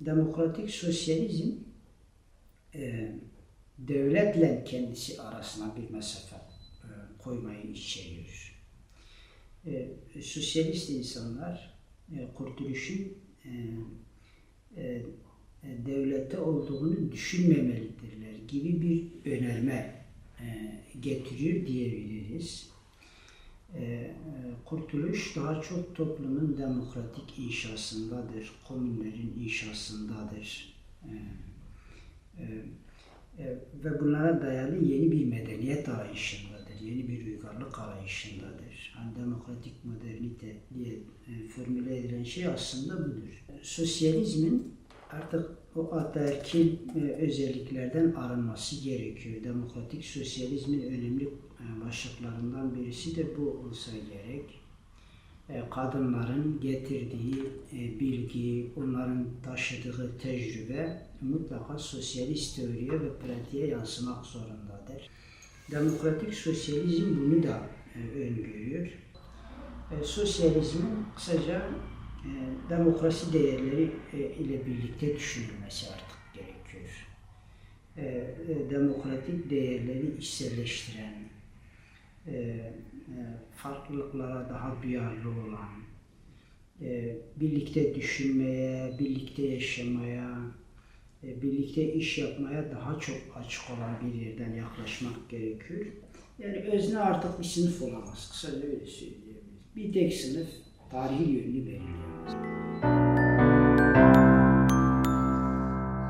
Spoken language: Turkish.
demokratik sosyalizm e, devletle kendisi arasına bir mesafe e, koymayı içeriyor. E, sosyalist insanlar e, kurtuluşun e, e, e, devlette olduğunu düşünmemelidirler gibi bir önerme e, getiriyor diyebiliriz. E, kurtuluş daha çok toplumun demokratik inşasındadır, komünlerin inşasındadır. E, e, e, ve bunlara dayalı yeni bir medeniyet arayışındadır, yeni bir uygarlık arayışındadır. Hani demokratik modernite diye e, formüle edilen şey aslında budur. Sosyalizmin artık o ataerkil e, özelliklerden arınması gerekiyor. Demokratik sosyalizmin önemli e, başlıklarından birisi de bu olsa gerek. E, kadınların getirdiği bilgi, onların taşıdığı tecrübe mutlaka sosyalist teoriye ve pratiğe yansımak zorundadır. Demokratik sosyalizm bunu da öngörüyor. Sosyalizmin kısaca demokrasi değerleri e, ile birlikte düşünülmesi artık gerekiyor. E, e, demokratik değerleri içselleştiren, e, farklılıklara daha duyarlı olan, birlikte düşünmeye, birlikte yaşamaya, birlikte iş yapmaya daha çok açık olan bir yerden yaklaşmak gerekiyor. Yani özne artık bir sınıf olamaz. Kısaca öyle söyleyebiliriz. Bir tek sınıf tarihi yönünü belirleyemez.